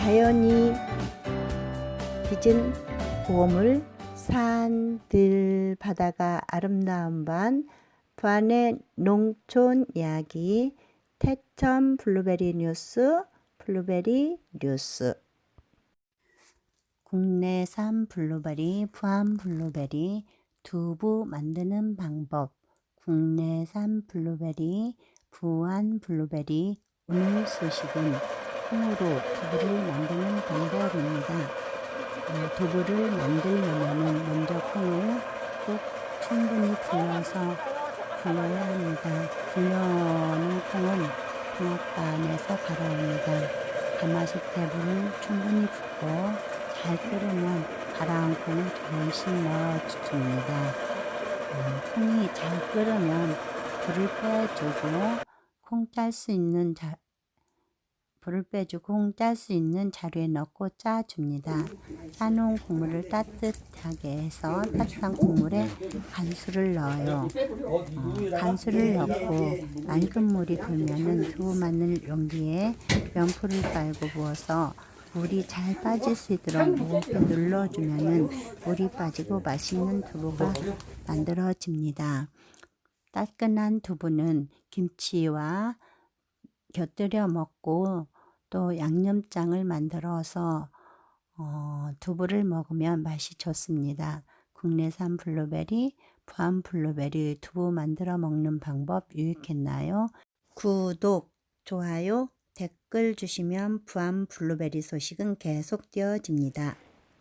자연이 빚은 보물 산들 바다가 아름다운 반 부안의 농촌 이야기 태천 블루베리 뉴스 블루베리 뉴스. 국내산 블루베리 부안 블루베리 두부 만드는 방법. 국내산 블루베리 부안 블루베리 오늘 소식은 콩으로 두부를 만드는 방법입니다. 어, 두부를 만들려면 먼저 콩을 꼭 충분히 불려서 불려야 합니다. 불려놓은 콩은 통합반에서 갈아옵니다. 가마솥에 물을 충분히 붓고 잘 끓으면 갈아온 콩을 조금씩 넣어줍니다. 어, 콩이 잘 끓으면 불을 빼주고 콩 짤 수 있는 자, 불을 빼주고 콩짤수 있는 자루에 넣고 짜줍니다. 짜놓은 국물을 따뜻하게 해서 따뜻한 국물에 간수를 넣어요. 어, 간수를 넣고 맑은 물이 불면은 두부 마늘 용기에 면포를 깔고 부어서 물이 잘 빠질 수 있도록 무겁게 눌러주면은 물이 빠지고 맛있는 두부가 만들어집니다. 따끈한 두부는 김치와 곁들여 먹고 또 양념장을 만들어서 어, 두부를 먹으면 맛이 좋습니다. 국내산 블루베리, 부안 블루베리 두부 만들어 먹는 방법 유익했나요? 구독, 좋아요, 댓글 주시면 부안 블루베리 소식은 계속 띄어집니다.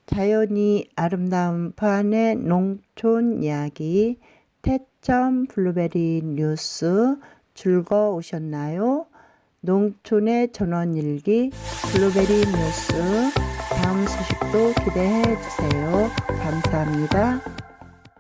자연이 아름다운 부안의 농촌 이야기 태천 블루베리 뉴스 즐거우셨나요? 농촌의 전원일기 블루베리 뉴스 다음 소식도 기대해 주세요. 감사합니다.